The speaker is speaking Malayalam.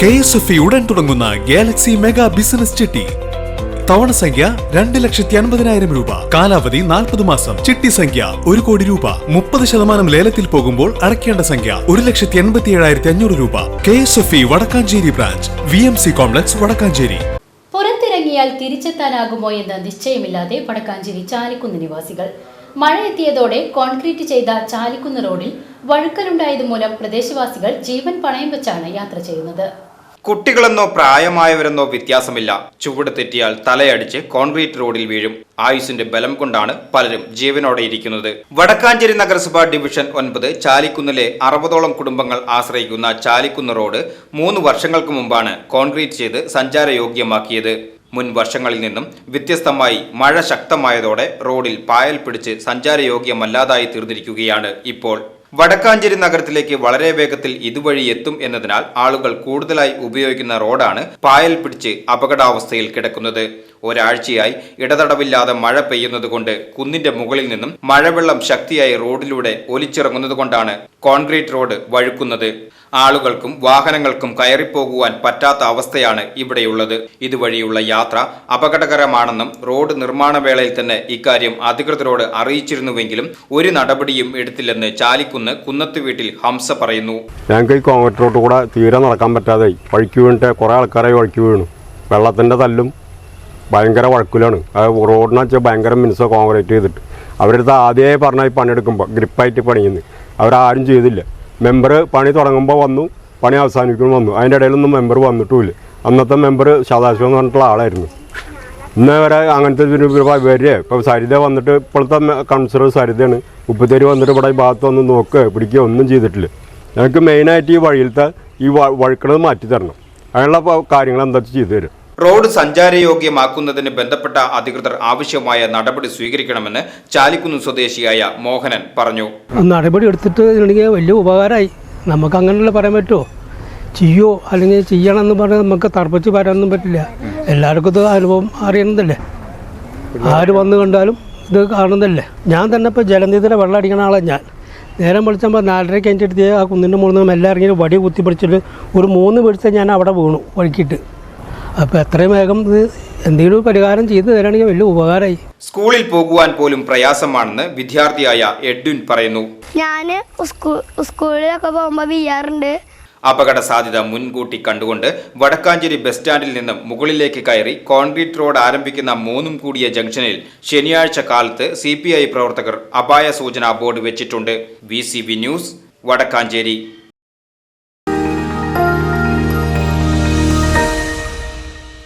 കെ എസ് എഫ് ഉടൻ തുടങ്ങുന്ന ഗാലക്സി മെഗാ ബിസിനസ് ചിട്ടി. തവണ സംഖ്യ രണ്ട് ലക്ഷത്തി അൻപതിനായിരം രൂപ. കാലാവധി നാൽപ്പത് മാസം. ചിട്ടി സംഖ്യ ഒരു കോടി രൂപ. മുപ്പത് ശതമാനം ലേലത്തിൽ പോകുമ്പോൾ അടയ്ക്കേണ്ട സംഖ്യ ഒരു ലക്ഷത്തി എൺപത്തി ഏഴായിരത്തി അഞ്ഞൂറ് രൂപ. K S F E Vadakkanchery branch. V M C complex Vadakkanchery. പുറത്തിറങ്ങിയാൽ തിരിച്ചെത്താനാകുമോ എന്ന് നിശ്ചയമില്ലാതെ വടക്കാഞ്ചേരി ചാലിക്കുന്ന് നിവാസികൾ. മഴയെത്തിയതോടെ കോൺക്രീറ്റ് ചെയ്ത ചാലിക്കുന്ന് റോഡിൽ വഴുക്കലുണ്ടായതുമൂലം പ്രദേശവാസികൾ ജീവൻ പണയം വെച്ചാണ് യാത്ര ചെയ്യുന്നത്. കുട്ടികളെന്നോ പ്രായമായവരെന്നോ വ്യത്യാസമില്ല. ചുവട് തെറ്റിയാൽ തലയടിച്ച് കോൺക്രീറ്റ് റോഡിൽ വീഴും. ആയുസിന്റെ ബലം കൊണ്ടാണ് പലരും ജീവനോടെ ഇരിക്കുന്നത്. വടക്കാഞ്ചേരി നഗരസഭ ഡിവിഷൻ ഒൻപത് ചാലിക്കുന്നിലെ അറുപതോളം കുടുംബങ്ങൾ ആശ്രയിക്കുന്ന ചാലിക്കുന്ന് റോഡ് മൂന്ന് വർഷങ്ങൾക്ക് മുമ്പാണ് കോൺക്രീറ്റ് ചെയ്ത് സഞ്ചാരയോഗ്യമാക്കിയത്. മുൻ വർഷങ്ങളിൽ നിന്നും വ്യത്യസ്തമായി മഴ ശക്തമായതോടെ റോഡിൽ പായൽ പിടിച്ച് സഞ്ചാരയോഗ്യമല്ലാതായി തീർന്നിരിക്കുകയാണ് ഇപ്പോൾ. വടക്കാഞ്ചേരി നഗരത്തിലേക്ക് വളരെ വേഗത്തിൽ ഇതുവഴി എത്തും എന്നതിനാൽ ആളുകൾ കൂടുതലായി ഉപയോഗിക്കുന്ന റോഡാണ് പായൽ പിടിച്ച് അപകടാവസ്ഥയിൽ കിടക്കുന്നത്. ഒരാഴ്ചയായി ഇടതടവില്ലാതെ മഴ പെയ്യുന്നതുകൊണ്ട് കുന്നിന്റെ മുകളിൽ നിന്നും മഴവെള്ളം ശക്തിയായി റോഡിലൂടെ ഒലിച്ചിറങ്ങുന്നതുകൊണ്ടാണ് കോൺക്രീറ്റ് റോഡ് വഴുക്കുന്നത്. ആളുകൾക്കും വാഹനങ്ങൾക്കും കയറിപ്പോകുവാൻ പറ്റാത്ത അവസ്ഥയാണ് ഇവിടെയുള്ളത്. ഇതുവഴിയുള്ള യാത്ര അപകടകരമാണെന്നും റോഡ് നിർമ്മാണ വേളയിൽ തന്നെ ഇക്കാര്യം അധികൃതരോട് അറിയിച്ചിരുന്നുവെങ്കിലും ഒരു നടപടിയും എടുത്തില്ലെന്ന് ചാലിക്കുന്ന് കുന്നത്ത് വീട്ടിൽ ഹംസ പറയുന്നു. ഞങ്ങൾക്ക് ഈ കോൺക്രീറ്റ് റോഡ് കൂടെ തീരെ നടക്കാൻ പറ്റാതെ വഴിക്ക് വീണിട്ട് കുറേ ആൾക്കാരായി വഴിക്ക് വീണു. വെള്ളത്തിന്റെ തല്ലും ഭയങ്കര വഴക്കിലാണ്. അത് റോഡിനെ വെച്ചാൽ ഭയങ്കര മിനുസ കോൺക്രീറ്റ് ചെയ്തിട്ട്. അവരടുത്ത് ആദ്യമേ പറഞ്ഞാൽ പണിയെടുക്കുമ്പോൾ ഗ്രിപ്പായിട്ട് പണിയുന്നു. അവരാരും ചെയ്തില്ല. മെമ്പർ പണി തുടങ്ങുമ്പോൾ വന്നു പണി അവസാനിക്കുമ്പോൾ വന്നു. അതിന്റെ ഇടയിലൊന്നും മെമ്പർ വന്നിട്ടുമില്ല. അന്നത്തെ മെമ്പർ സദാശിവം എന്ന് പറഞ്ഞിട്ടുള്ള ആളായിരുന്നു. ഇന്ന് വരെ അങ്ങനത്തെ ഒരു വരിക ഇപ്പോൾ സരിത വന്നിട്ട് ഇപ്പോഴത്തെ കൗൺസിലർ സരിതയാണ്. ഉപ്പത്തേരി വന്നിട്ട് ഇവിടെ ഈ ഭാഗത്ത് വന്ന് നോക്കുക പിടിക്കുക ഒന്നും ചെയ്തിട്ടില്ല. ഞങ്ങൾക്ക് മെയിനായിട്ട് ഈ വഴിയിലത്തെ ഈ വഴുക്കണത് മാറ്റി തരണം അതിനുള്ള കാര്യങ്ങൾ എന്താ ചെയ്തു തരും? റോഡ് സഞ്ചാരയോഗ്യമാക്കുന്നതിന് ബന്ധപ്പെട്ട അധികൃതർ ആവശ്യമായ നടപടി സ്വീകരിക്കണമെന്ന് ചാലിക്കുന്ന് സ്വദേശിയായ മോഹനൻ പറഞ്ഞു. നടപടി എടുത്തിട്ട് വലിയ ഉപകാരമായി. നമുക്ക് അങ്ങനെയുള്ള പറയാൻ പറ്റുമോ? ചെയ്യോ? അല്ലെങ്കിൽ ചെയ്യണം എന്ന് പറഞ്ഞാൽ നമുക്ക് തർപ്പിച്ച് വരാനൊന്നും പറ്റില്ല. എല്ലാവർക്കും ഇത് അനുഭവം അറിയണതല്ലേ ആര് വന്ന് കണ്ടാലും ഇത് കാണുന്നതല്ലേ? ഞാൻ തന്നെ ഇപ്പോൾ ജലനിധിയുടെ വെള്ളം അടിക്കണ ആളാണ് ഞാൻ. നേരം വിളിച്ചപ്പോൾ നാലരയ്ക്ക് എന്റെ ആ കുന്നിന്റെ മുകളിൽ നിന്ന് എല്ലാം ഇറങ്ങി വടി കുത്തി പിടിച്ചിട്ട് ഒരു മൂന്ന് പിടിച്ച ഞാൻ അവിടെ വീണു വഴിക്കിട്ട്. അപ്പോൾ എത്രയും വേഗം ഇത് എന്തെങ്കിലും പരിഹാരം ചെയ്തു തരാണെങ്കിൽ വലിയ ഉപകാരമായി. സ്കൂളിൽ പോകുവാൻ പോലും പ്രയാസമാണെന്ന് വിദ്യാർത്ഥിയായ എഡ്വിൻ പറയുന്നു. ഞാൻ സ്കൂളിലൊക്കെ പോകുമ്പോൾ വീയാറുണ്ട് അപകട സാധ്യത മുൻകൂട്ടി കണ്ടുകൊണ്ട് വടക്കാഞ്ചേരി ബസ് സ്റ്റാൻഡിൽ നിന്നും മുകളിലേക്ക് കയറി കോൺക്രീറ്റ് റോഡ് ആരംഭിക്കുന്ന മൂന്നും കൂടിയ ജംഗ്ഷനിൽ ശനിയാഴ്ച കാലത്ത് സി പ്രവർത്തകർ അപായ സൂചനാ ബോർഡ് വെച്ചിട്ടുണ്ട്. V news Vadakkanchery.